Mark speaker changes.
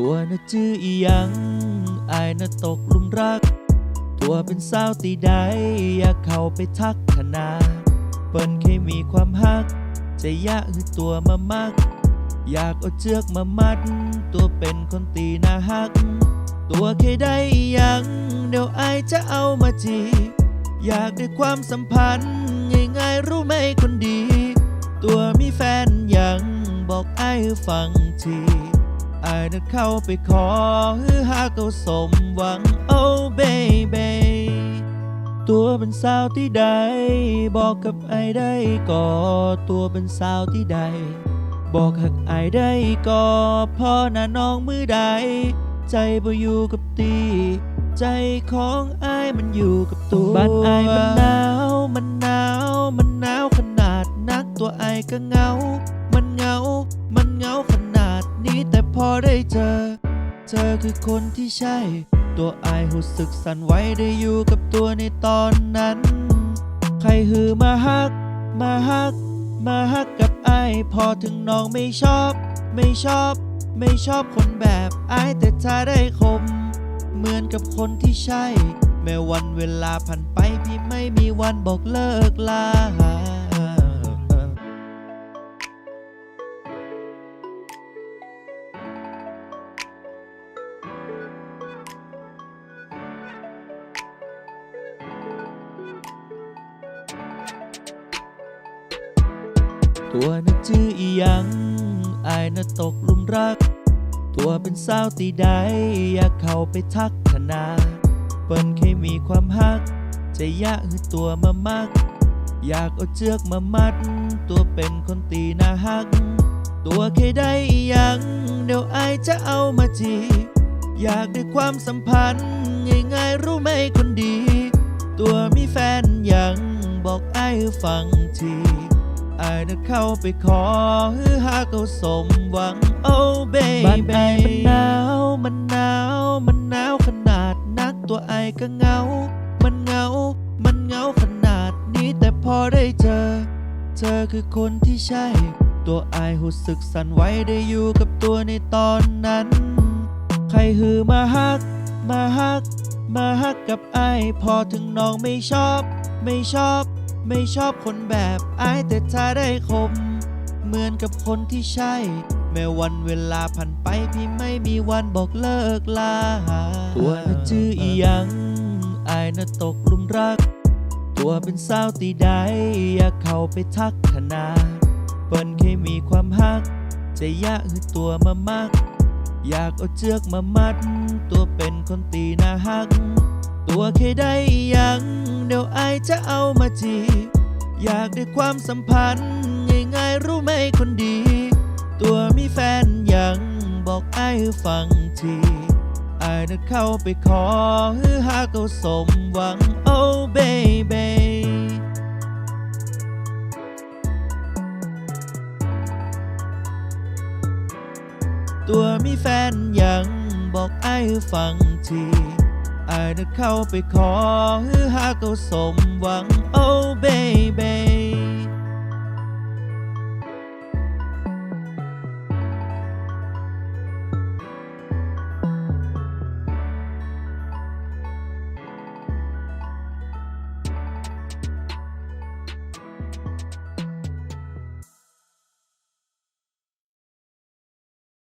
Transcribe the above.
Speaker 1: ตัวน่ะจื้ออียังอายน่ะตกลุมรัก ตัวเป็นสาวตีใดอยากเข้าไปทักขนาเปิ้นเคยมีความฮัก จะยะคือตัวมามัก อยากเอาเชือกมามัด ตัวเป็นคนตีน้าฮัก ตัวเคยได้อียังเดี๋ยวอายจะเอามาจีอยากได้ความสัมพันธ์ ง่ายๆรู้ไหมคนดี ตัวมีแฟนยังบอกอายฟังที อายนั้นเข้าไปขอฮือหาเขาสมหวัง oh baby ตัวเป็นสาวที่ใด บอกกับไอายได้ก็ตัวเป็นสาวที่ใด บอกหักไอายได้ก็พอหน้าน้องมือใด ใจบ่อยู่กับตี ใจของอายมันอยู่กับตัวบ้านอายมันหนาวมันหนาวมันหนาวขนาดนักตัวไอายก็เงา มันเงา มันเงาขนาดนี้แต่ พอได้เจอ เธอคือคนที่ใช่ ตัวอายรู้สึกสั่นไหวได้อยู่กับตัวในตอนนั้น ใครหือมาฮัก มาฮัก มาฮักกับไอายพอถึงน้องไม่ชอบ ไม่ชอบ ไม่ชอบคนแบบไอายแต่ถ้าได้คม เหมือนกับคนที่ใช่ แม้วันเวลาผ่านไปพี่ไม่มีวันบอกเลิกลา ตัวน่ะจื้ออีหยังอายน่ะตกลุมรัก ตัวเป็นสาวตีใดอยากเข้าไปทักขนาเปิ้นเคยมีความฮัก จะยะคือตัวมามัก อยากเอาเชือกมามัด ตัวเป็นคนตีหน้าฮัก ตัวเคยได้อีหยัง เดี๋ยวอายจะเอามาจี อยากได้ความสัมพันธ์ ง่ายๆรู้ไหมคนดี ตัวมีแฟนยังบอกอายฟังที อายนั้นเข้าไปขอฮือหาเขาสมหวัง oh baby บ้านไอายมันหนาวมันหนาวมันหนาวขนาดนักตัวไอายก็เหงา มันเหงา มันเหงาขนาดนี้แต่พอได้เจอ เธอคือคนที่ใช่ ตัวไอายรู้สึกสั่นไหวได้อยู่กับตัวในตอนนั้น ใครหือมาฮัก มาฮัก มาฮักกับไอายพอถึงน้องไม่ชอบ ไม่ชอบ ไม่ชอบคนแบบอายแต่ถ้าได้คม เหมือนกับคนที่ใช่ แม้วันเวลาผ่านไปพี่ไม่มีวันบอกเลิกลาตัวน่ะจื้ออีหยังอายน่ะตกลุมรัก ตัวเป็นสาวตีใดอยากเข้าไปทักขนาเปิ้นเคยมีความฮักจะยะคือตัวมามักอยากเอาเชือกมามัด ตัวเป็นคนตีหน้าฮัก ตัวเคยได้ยัง เดี๋ยวอายจะเอามาจีบอยากได้ความสัมพันธ์ง่ายๆรู้ไหมคนดี ตัวมีแฟนยังบอกอายฟังทีอายนั้นเข้าไปขอฮือหาเขาสมหวัง oh baby ตัวมีแฟนยังบอกไอ้ายฟังที อ้ายนั้นเข้าไปขอฮือหาก็สมหวัง oh baby